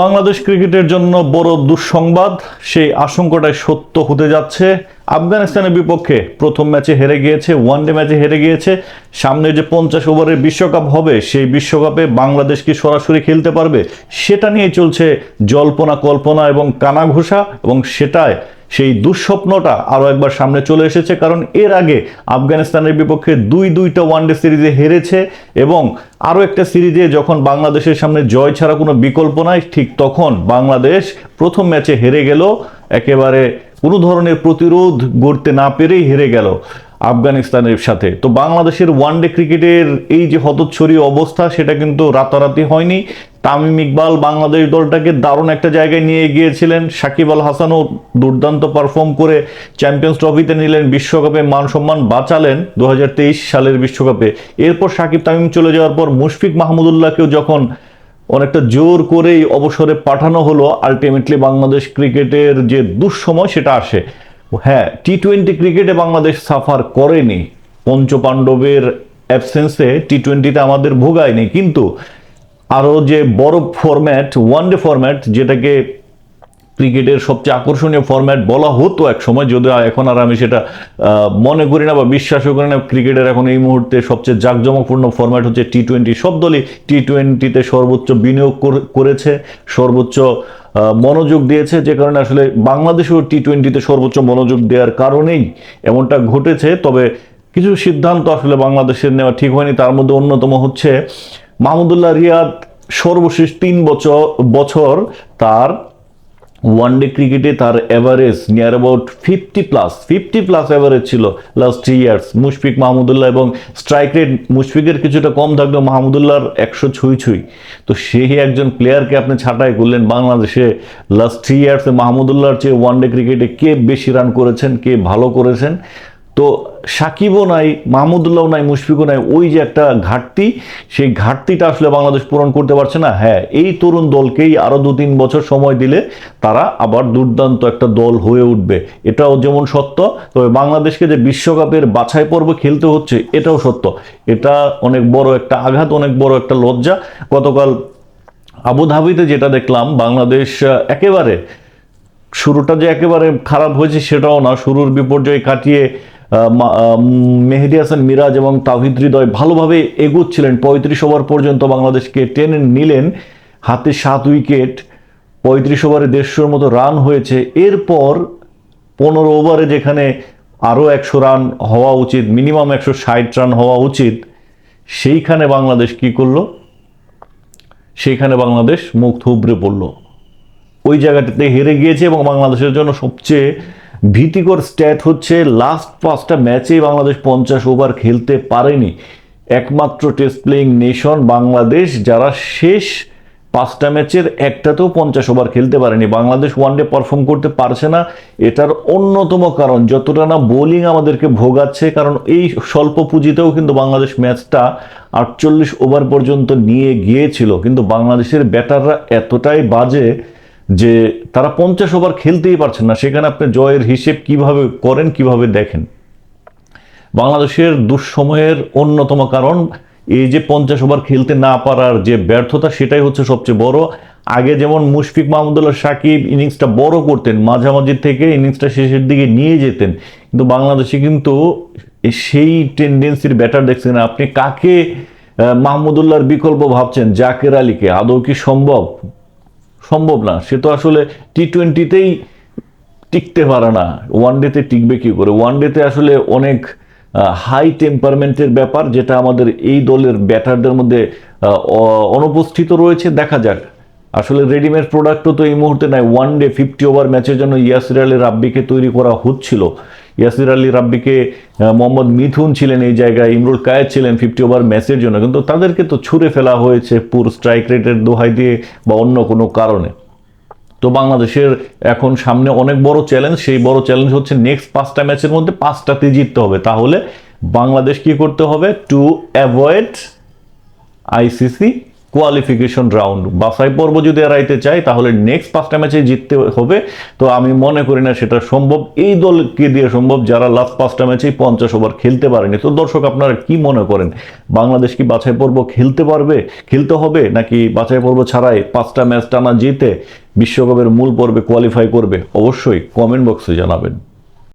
বাংলাদেশ ক্রিকেটের জন্য বড় দুঃসংবাদ, সেই আশঙ্কাটাই সত্য হতে যাচ্ছে। আফগানিস্তানের বিপক্ষে প্রথম ম্যাচে হেরে গিয়েছে ওয়ানডে ম্যাচে হেরে গিয়েছে। সামনে যে পঞ্চাশ ওভারের বিশ্বকাপ হবে, সেই বিশ্বকাপে বাংলাদেশ কি সরাসরি খেলতে পারবে? সেটা নিয়ে চলছে জল্পনা কল্পনা এবং কানাঘোষা এবং সেটায় সেই দুঃস্বপ্নটা আরও একবার সামনে চলে এসেছে, কারণ এর আগে আফগানিস্তানের বিপক্ষে দুই দুইটা ওয়ানডে সিরিজে হেরেছে এবং আরও একটা সিরিজে যখন বাংলাদেশের সামনে জয় ছাড়া কোনো বিকল্প নাই, ঠিক তখন বাংলাদেশ প্রথম ম্যাচে হেরে গেল। একেবারে কোনো ধরনের প্রতিরোধ গড়তে না পেরেই হেরে গেল আফগানিস্তানের সাথে। তো বাংলাদেশের ওয়ানডে ক্রিকেটের এই যে হতচ্ছরী অবস্থা, সেটা কিন্তু রাতারাতি হয়নি। তামিম ইকবাল বাংলাদেশ দলটাকে দারুণ একটা জায়গায় নিয়ে গিয়েছিলেন। সাকিব আল হাসানও দুর্দান্ত পারফর্ম করে চ্যাম্পিয়ন্স ট্রফিতে নিলেন বিশ্বকাপে মান সম্মান বাঁচালেন দু হাজার তেইশ সালের বিশ্বকাপে। এরপর সাকিব তামিম চলে যাওয়ার পর মুশফিক মাহমুদুল্লাহকেও যখন অনেকটা জোর করেই অবসরে পাঠানো হলো আলটিমেটলি বাংলাদেশ ক্রিকেটের যে দুঃসময় সেটা আসে। হ্যাঁ টি টোয়েন্টি ক্রিকেটে বাংলাদেশ সাফার করেনি। পঞ্চপাণ্ডবের অ্যাবসেন্সে টি টোয়েন্টিতে আমাদের ভোগায়নি। কিন্তু আরও যে বড় ফরম্যাট ওয়ানডে ফরম্যাট যেটাকে ক্রিকেটের সবচেয়ে আকর্ষণীয় ফরম্যাট বলা হতো এক সময়, যদিও এখন আর আমি সেটা মনে করি না বা বিশ্বাসও করি না, ক্রিকেটের এখন এই মুহূর্তে সবচেয়ে জাঁকজমকপূর্ণ ফরম্যাট হচ্ছে টি টোয়েন্টি সব দলই টি টোয়েন্টিতে সর্বোচ্চ বিনিয়োগ করেছে, সর্বোচ্চ মনোযোগ দিয়েছে, যে কারণে আসলে বাংলাদেশও টি টোয়েন্টিতে সর্বোচ্চ মনোযোগ দেওয়ার কারণেই এমনটা ঘটেছে। তবে কিছু সিদ্ধান্ত আসলে বাংলাদেশের নেওয়া ঠিক হয়নি, তার মধ্যে অন্যতম হচ্ছে মাহমুদুল্লাহ রিয়াদ সর্বশেষ তিন বছর বছর তার ওয়ানডে ক্রিকেটে তার average near about fifty plus fifty plus average ছিল last three years Mushfiq Mahmudullah এবং স্ট্রাইক রেট মুশফিকের কিছুটা কম থাকলেও মাহমুদুল্লাহর একশো ছুঁই ছুঁই। তো সেই একজন প্লেয়ারকে আপনি ছাঁটাই করলেন বাংলাদেশে। লাস্ট থ্রি ইয়ার্সে মাহমুদুল্লাহর চেয়ে ওয়ানডে ক্রিকেটে কে বেশি রান করেছেন, কে ভালো করেছেন? তো সাকিবও নাই মাহমুদুল্লাহ নাই, মুশফিকও নাই, ওই যে একটা ঘাটতি, সেই ঘাটতিটা আসলে বাংলাদেশ পূরণ করতে পারছে না। হ্যাঁ এই তরুণ দলকেই আরও দু তিন বছর সময় দিলে তারা আবার দুর্দান্ত একটা দল হয়ে উঠবে। এটাও যেমন সত্য, তবে বাংলাদেশকে যে বিশ্বকাপের বাছাই পর্ব খেলতে হচ্ছে, এটাও সত্য। এটা অনেক বড় একটা আঘাত, অনেক বড় একটা লজ্জা। গতকাল আবুধাবিতে যেটা দেখলাম, বাংলাদেশ একেবারে শুরুটা যে একেবারে খারাপ হয়েছে সেটাও না, শুরুর বিপর্যয় কাটিয়ে মেহেদি হাসান, মিরাজ এবং তাহিদ হৃদয় ভালোভাবে এগোচ্ছিলেন। পঁয়ত্রিশ ওভার পর্যন্ত বাংলাদেশকে টেনে নিলেন। হাতে সাত উইকেট, পঁয়ত্রিশ ওভারে দেড়শোর মতো রান হয়েছে। এরপর পনেরো ওভারে যেখানে আরও একশো রান হওয়া উচিত, মিনিমাম একশো ষাট রান হওয়া উচিত, সেইখানে বাংলাদেশ কি করল? সেইখানে বাংলাদেশ মুখ থুবড়ে পড়ল। ওই জায়গাটাতে হেরে গিয়েছে এবং বাংলাদেশের জন্য সবচেয়ে ভীতিকর স্ট্যাট হচ্ছে লাস্ট পাঁচটা ম্যাচে বাংলাদেশ পঞ্চাশ ওভার খেলতে পারেনি। একমাত্র টেস্ট প্লেয়িং নেশন বাংলাদেশ, যারা শেষ পাঁচটা ম্যাচের একটাতেও পঞ্চাশ ওভার খেলতে পারেনি। বাংলাদেশ ওয়ানডে পারফর্ম করতে পারছে না, এটার অন্যতম কারণ, যতটা না বোলিং আমাদেরকে ভোগাচ্ছে, কারণ এই স্বল্প পুঁজিতেও কিন্তু বাংলাদেশ ম্যাচটা আটচল্লিশ ওভার পর্যন্ত নিয়ে গিয়েছিল। কিন্তু বাংলাদেশের ব্যাটাররা এতটাই বাজে যে তারা পঞ্চাশ ওভার খেলতেই পারছেন না। সেখানে আপনি জয়ের হিসেব কীভাবে করেন, কীভাবে দেখেন? বাংলাদেশের দুঃসময়ের অন্যতম কারণ, এই যে পঞ্চাশ ওভার খেলতে না পারার যে ব্যর্থতা, সেটাই হচ্ছে সবচেয়ে বড়। আগে যেমন মুশফিক মাহমুদুল্লাহ সাকিব ইনিংসটা বড় করতেন, মাঝামাঝি থেকে ইনিংসটা শেষের দিকে নিয়ে যেতেন। কিন্তু বাংলাদেশে কিন্তু সেই টেন্ডেন্সির ব্যাটার দেখছেন আপনি। কাকে মাহমুদুল্লাহর বিকল্প ভাবছেন? জাকের আলীকে। আদৌ কি সম্ভব? সম্ভব না। সে তো আসলে টি টোয়েন্টিতেই টিকতে পারে না। ওয়ান ডেতে টিকবে কি করে? ওয়ান ডেতে আসলে অনেক হাই টেম্পারমেন্টের ব্যাপার যেটা আমাদের এই দলের ব্যাটারদের মধ্যে অনুপস্থিত রয়েছে। দেখা যাক। আসলে রেডিমেড প্রোডাক্টও তো এই মুহূর্তে নাই। ওয়ান ডে ফিফটি ওভার ম্যাচের জন্য ইয়াসির আলী রাব্বিকে তৈরি করা হচ্ছিল। ইয়াসির আলী রাব্বিকে মোহাম্মদ মিথুন ছিলেন এই জায়গায়, ইমরুল কায়েদ ছিলেন ফিফটি ওভার ম্যাচের জন্য। কিন্তু তাদেরকে তো ছুঁড়ে ফেলা হয়েছে পুর স্ট্রাইক রেটের দোহাই দিয়ে বা অন্য কোনো কারণে। তো বাংলাদেশের এখন সামনে অনেক বড় চ্যালেঞ্জ সেই বড় চ্যালেঞ্জ হচ্ছে নেক্সট পাঁচটা ম্যাচের মধ্যে পাঁচটাতে জিততে হবে। তাহলে বাংলাদেশ কি করতে হবে? To avoid ICC qualification round বাছাই পর্ব যদি এড়াইতে চাই তাহলে নেক্সট পাঁচটা ম্যাচে জিততে হবে। তো আমি মনে করি না সেটা সম্ভব। এই দলকে দিয়ে সম্ভব যারা লাস্ট পাঁচটা ম্যাচেই পঞ্চাশ ওভার খেলতে পারেনি। তো দর্শক, আপনারা কি মনে করেন? বাংলাদেশ কি বাছাই পর্ব খেলতে পারবে? খেলতে হবে? নাকি বাছাই পর্ব ছাড়াই পাঁচটা ম্যাচ টানা জিতে বিশ্বকাপের মূল পর্বে কোয়ালিফাই করবে? অবশ্যই কমেন্ট বক্সে জানাবেন।